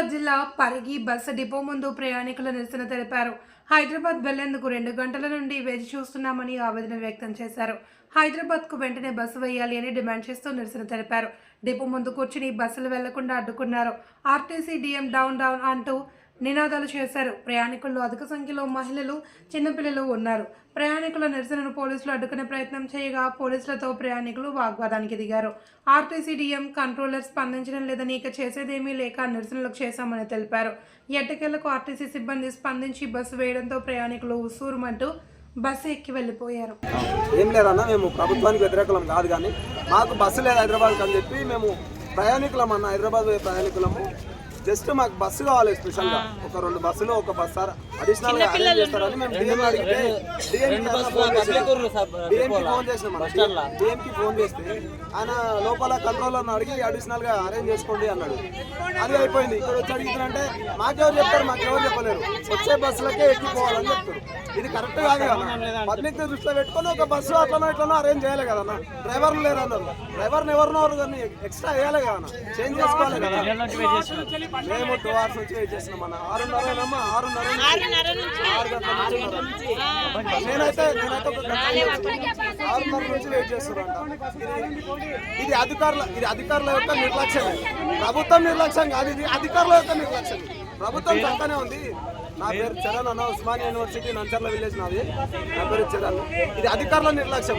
జిల్లా Parigi bus depot ముందు ప్రయాణికుల నిరసన తెలిపారు. హైదరాబాద్ వెళ్ళేందుకు రెండు గంటల నుండి వేచి చూస్తున్నామని ఆవేదన వ్యక్తం చేశారు. హైదరాబాద్కు వెంటనే బస్సు వేయాలి అని డిమాండ్ చేస్తూ నిరసన తెలిపారు. డిపో ముందు కూర్చుని బస్సులు వెళ్ళకుండా అడ్డుకున్నారు. ఆర్టీసీ డిఎం డౌన్ డౌన్ అంటూ నినాదాలు చేశారు. ప్రయాణికుల్లో అధిక సంఖ్యలో మహిళలు చిన్నపిల్లలు ఉన్నారు. ప్రయాణికుల నిరసనను పోలీసులు అడ్డుకునే ప్రయత్నం చేయగా పోలీసులతో ప్రయాణికులు వాగ్వాదానికి దిగారు. ఆర్టీసీ డిఎం కంట్రోలర్ స్పందించడం లేదని ఇక చేసేదేమీ లేక నిరసనలు చేశామని తెలిపారు. ఎట్టకేలకు ఆర్టీసీ సిబ్బంది స్పందించి బస్సు వేయడంతో ప్రయాణికులు ఉసూరుమంటూ బస్సు ఎక్కి వెళ్ళిపోయారు. ఏం లేదన్నా మేము ప్రభుత్వానికి వ్యతిరేకలం కాదు కానీ మాకు బస్సు లేదు హైదరాబాద్కి అని చెప్పి మేము ప్రయాణికులం అన్న హైదరాబాద్ ప్రయాణికులము. జస్ట్ మాకు బస్సు కావాలి స్పెషల్గా ఒక రెండు బస్సులు ఒక బస్ అడిషనల్గా అరేంజ్ చేస్తారని మేము డిఎం అడిగితే డిఎం ఫోన్ చేసినాం డిఎం కి ఫోన్ చేస్తే ఆయన లోపల కంట్రోలర్ అడిగి అడిషనల్గా అరేంజ్ చేసుకోండి అన్నాడు. అది అయిపోయింది. ఇక్కడ వచ్చి అడుగుతారంటే మాకెవరు చెప్తారు? మాకెవరు చెప్పలేరు. వచ్చే బస్సులకే ఎక్కిపోవాలని చెప్తారు. ఇది కరెక్ట్ కాదు కదా పబ్లిక్ దృష్టిలో పెట్టుకొని ఒక బస్సు అట్లనో ఇట్లనో అరేంజ్ చేయాలి కదా అన్న. డ్రైవర్లు లేరు అన్నారు డ్రైవర్ని ఎవరినో కానీ ఎక్స్ట్రా వేయాలి కదా అన్న. చేంజ్ చేసుకోవాలి కదా. మేము టూ అవర్స్ నుంచి వెయిట్ చేస్తున్నాం అన్న. ఆరున్నరేనమ్మా ఆరున్నర నుంచి. ఆరు గంటల నుంచి. నేనైతే నేనైతే ఒక గంట నుంచి ఆరున్నర నుంచి వెయిట్ చేస్తున్నాను ఇది అధికారుల ఇది అధికారుల యొక్క నిర్లక్ష్యమే. ప్రభుత్వం నిర్లక్ష్యం కాదు ఇది అధికారుల యొక్క నిర్లక్ష్యం. ప్రభుత్వం చక్కనే ఉంది. నా పేరు చరణ్ అన్న ఉస్మానియా యూనివర్సిటీ నంచర్ల విలేజ్ నాది. నా పేరు చరణ్. ఇది అధికారుల నిర్లక్ష్యం.